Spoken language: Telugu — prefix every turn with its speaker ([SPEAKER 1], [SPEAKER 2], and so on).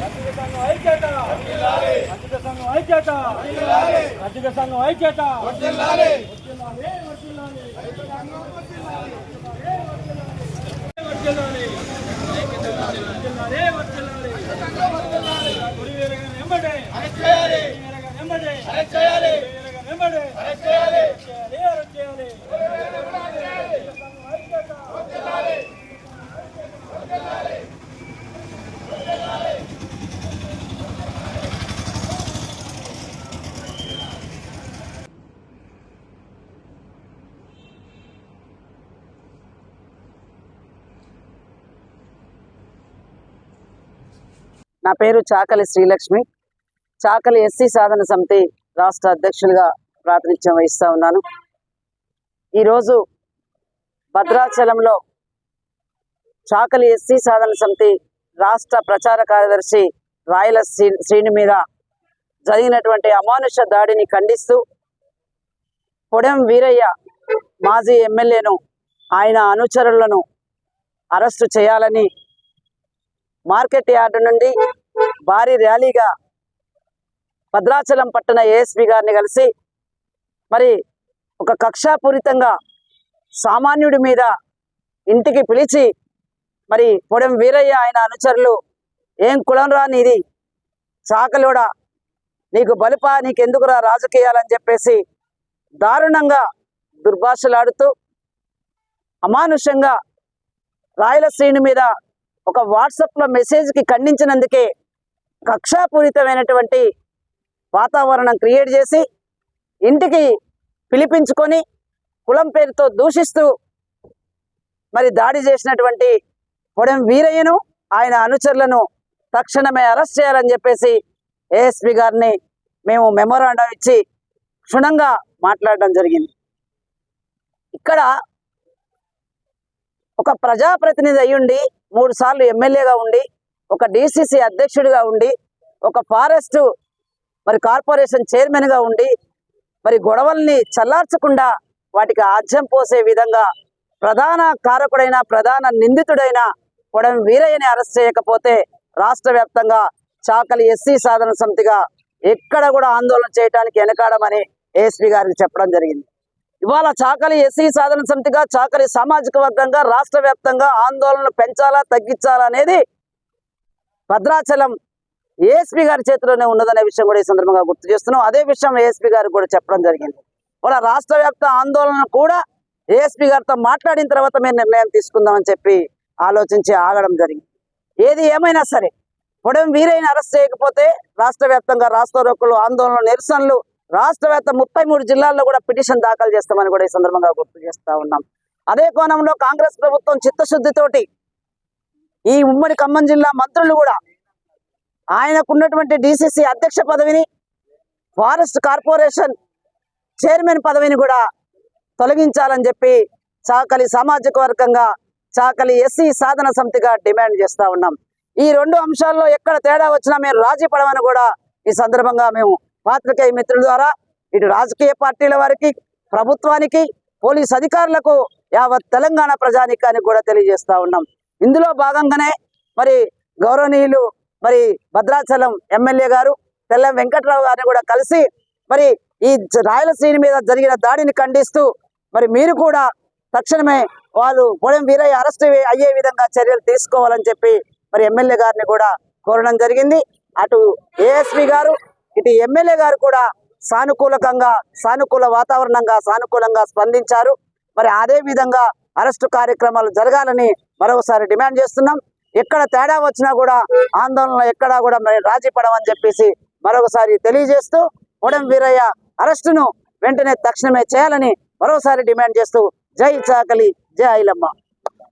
[SPEAKER 1] రజక సంఘం ఐక్యత రజక సంఘం ఐక్యత రజక సంఘం ఐక్యత వర్ధిల్లాలి, వర్ధిల్లాలి. వర్ధిల్లాలి. వర్ధిల్లాలి, వర్ధిల్లాలి. గురువీరగా వెంబడే. గురువీరగా వెంబడే. గురువీరగా వెంబడే. చేయాలి, అరెస్ట్ చేయాలి. రజక సంఘం ఐక్యత.
[SPEAKER 2] నా పేరు చాకలి శ్రీలక్ష్మి. చాకలి ఎస్సీ సాధన సమితి రాష్ట్ర అధ్యక్షులుగా ప్రాతినిధ్యం వహిస్తూ ఉన్నాను. ఈరోజు భద్రాచలంలో చాకలి ఎస్సీ సాధన సమితి రాష్ట్ర ప్రచార కార్యదర్శి రాయల శ్రీ శ్రీని మీద జరిగినటువంటి అమానుష దాడిని ఖండిస్తూ పొడెం వీరయ్య మాజీ ఎమ్మెల్యేను ఆయన అనుచరులను అరెస్టు చేయాలని మార్కెట్ యార్డు నుండి భారీ ర్యాలీగా భద్రాచలం పట్టణ ఏఎస్పి గారిని కలిసి మరి ఒక కక్షాపూరితంగా సామాన్యుడి మీద ఇంటికి పిలిచి మరి పొడెం వీరయ్య ఆయన అనుచరులు ఏం కులం రా నీది? చాకలోడా? నీకు బలిపా? నీకెందుకురా రాజకీయాలని చెప్పేసి దారుణంగా దుర్భాషలాడుతూ అమానుషంగా రాయలశ్రేణి మీద ఒక వాట్సాప్లో మెసేజ్కి ఖండించినందుకే కక్షాపూరితమైనటువంటి వాతావరణం క్రియేట్ చేసి ఇంటికి పిలిపించుకొని కులం పేరుతో దూషిస్తూ మరి దాడి చేసినటువంటి పొడెం వీరయ్యను ఆయన అనుచరులను తక్షణమే అరెస్ట్ చేయాలని చెప్పేసి ఏఎస్పి గారిని మేము మెమోరాండం ఇచ్చి క్షుణ్ణంగా మాట్లాడడం జరిగింది. ఇక్కడ ఒక ప్రజాప్రతినిధి అయ్యుండి మూడు సార్లు ఎమ్మెల్యేగా ఉండి ఒక డిసిసి అధ్యక్షుడిగా ఉండి ఒక ఫారెస్ట్ మరి కార్పొరేషన్ చైర్మన్గా ఉండి మరి గొడవల్ని చల్లార్చకుండా వాటికి ఆజ్యం పోసే విధంగా ప్రధాన కారకుడైన ప్రధాన నిందితుడైన కొడం వీరయ్యని అరెస్ట్ చేయకపోతే రాష్ట్ర వ్యాప్తంగా చాకలి ఎస్సీ సాధన సమితిగా ఎక్కడ కూడా ఆందోళన చేయడానికి వెనకాడమని ఏఎస్పీ గారికి చెప్పడం జరిగింది. ఇవాళ చాకలి ఎస్సీ సాధన సమితిగా చాకలి సామాజిక వర్గంగా రాష్ట్ర వ్యాప్తంగా ఆందోళనలు పెంచాలా తగ్గించాలా అనేది భద్రాచలం ఏఎస్పీ గారి చేతిలోనే ఉన్నదనే విషయం కూడా ఈ సందర్భంగా గుర్తు చేస్తున్నాం. అదే విషయం ఏఎస్పీ గారికి కూడా చెప్పడం జరిగింది. వాళ్ళ రాష్ట్ర వ్యాప్త ఆందోళన కూడా ఏఎస్పీ గారితో మాట్లాడిన తర్వాత మేము నిర్ణయం తీసుకుందామని చెప్పి ఆలోచించి ఆగడం జరిగింది. ఏది ఏమైనా సరే పొడవం వీరైన అరెస్ట్ చేయకపోతే రాష్ట్ర వ్యాప్తంగా రాష్ట్ర రోకులు ఆందోళనలు నిరసనలు రాష్ట్ర వ్యాప్త ముప్పై మూడు జిల్లాల్లో కూడా పిటిషన్ దాఖలు చేస్తామని కూడా ఈ సందర్భంగా గుర్తు చేస్తా ఉన్నాం. అదే కోణంలో కాంగ్రెస్ ప్రభుత్వం చిత్తశుద్ధితోటి ఈ ఉమ్మడి ఖమ్మం జిల్లా మంత్రులు కూడా ఆయనకున్నటువంటి డిసిసి అధ్యక్ష పదవిని ఫారెస్ట్ కార్పొరేషన్ చైర్మన్ పదవిని కూడా తొలగించాలని చెప్పి చాకలి సామాజిక వర్గంగా చాకలి ఎస్సీ సాధన సమితిగా డిమాండ్ చేస్తా ఉన్నాం. ఈ రెండు అంశాల్లో ఎక్కడ తేడా వచ్చినా మేము రాజీ పడమని కూడా ఈ సందర్భంగా మేము పాత్రికేయ మిత్రుల ద్వారా ఇటు రాజకీయ పార్టీల వారికి ప్రభుత్వానికి పోలీస్ అధికారులకు యావత్ తెలంగాణ ప్రజానికానికి కూడా తెలియజేస్తా ఉన్నాం. ఇందులో భాగంగానే మరి గౌరవనీయులు మరి భద్రాచలం ఎమ్మెల్యే గారు తెల్లం వెంకట్రావు గారిని కూడా కలిసి మరి ఈ జ- రాయలసీమ మీద జరిగిన దాడిని ఖండిస్తూ మరి మీరు కూడా తక్షణమే వాళ్ళు పొలం వీరయ్య అరెస్ట్ అయ్యే విధంగా చర్యలు తీసుకోవాలని చెప్పి మరి ఎమ్మెల్యే గారిని కూడా కోరడం జరిగింది. అటు ఏఎస్పి గారు ఇటు ఎమ్మెల్యే గారు కూడా సానుకూలకంగా సానుకూల వాతావరణంగా సానుకూలంగా స్పందించారు. మరి అదే విధంగా అరెస్టు కార్యక్రమాలు జరగాలని మరొకసారి డిమాండ్ చేస్తున్నాం. ఎక్కడ తేడా వచ్చినా కూడా ఆందోళన ఎక్కడా కూడా మరి రాజీ పడమని చెప్పేసి మరొకసారి తెలియజేస్తూ పొడం వీరయ్య అరెస్టును వెంటనే తక్షణమే చేయాలని మరోసారి డిమాండ్ చేస్తూ జై చాకలి జై ఐలమ్మ.